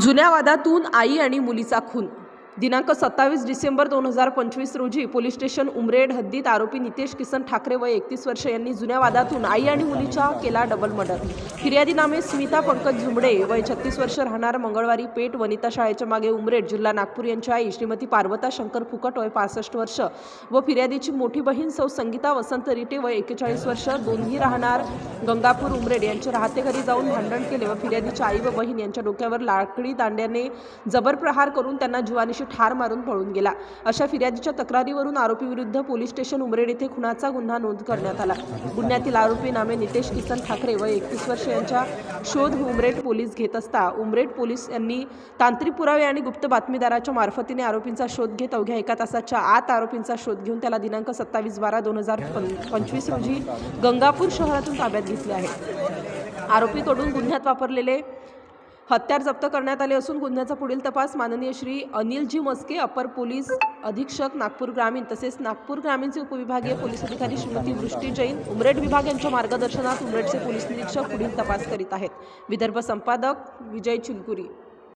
जुन्या वादातून आई आणि मुलीचा खून. दिनांक सत्तावीस डिसेंबर दोन हजार पंचवीस रोजी पोलीस स्टेशन उमरेड हद्दीत आरोपी नितेश किसन ठाकरे वय एकतीस वर्ष यांनी जुन्या वादातून आई आणि मुलीचा केला डबल मर्डर. फिर्यादी नामे स्मिता पंकज झुंबडे वय छत्तीस वर्ष राहणार मंगळवारी पेठ वनिता शाळेच्या मागे उमरेड जिल्हा नागपूर यांची आई श्रीमती पार्वता शंकर फुकट वय पासष्ट वर्ष व फिर्यादीची मोठी बहीण सौ संगीता वसंत रिटे वय एकेचाळीस वर्ष. दोन्ही राहणार गंगापूर उमरेड यांच्या राहते घरी जाऊन भांडण केले व फिर्यादीच्या आई व बहीण यांच्या डोक्यावर लाकडी दांड्याने जबर प्रहार करून त्यांना जीवानिशी ठार मारून पळून गेला. अशा फिर्यादीच्या तक्रारीवरून आरोपीविरुद्ध पोलीस स्टेशन उमरेड येथे खुनाचा गुन्हा नोंद करण्यात आला. गुन्ह्यातील आरोपी नामे नितेश किसन ठाकरे व एकतीस वर्ष यांच्या शोध उमरेड पोलीस घेत असता उमरेड पोलीस यांनी तांत्रिक पुरावे आणि गुप्त बातमीदाराच्या मार्फतीने आरोपींचा शोध घेत अवघ्या एका तासाच्या आत आरोपींचा शोध घेऊन त्याला दिनांक सत्तावीस बारा दोन हजार पंचवीस रोजी गंगापूर शहरातून ताब्यात घेतले आहे. आरोपीकडून गुन्ह्यात वापरलेले हत्यार जप्त करण्यात आले असून गुन्ह्याचा पुढील तपास माननीय श्री अनिलजी मस्के अपर पोलीस अधीक्षक नागपूर ग्रामीण तसेच नागपूर ग्रामीणचे उपविभागीय पोलीस अधिकारी श्रीमती वृष्टी जैन उमरेड विभाग यांच्या मार्गदर्शनात उमरेडचे पोलीस निरीक्षक पुढील तपास करीत आहेत. विदर्भ संपादक विजय चिलकुरी.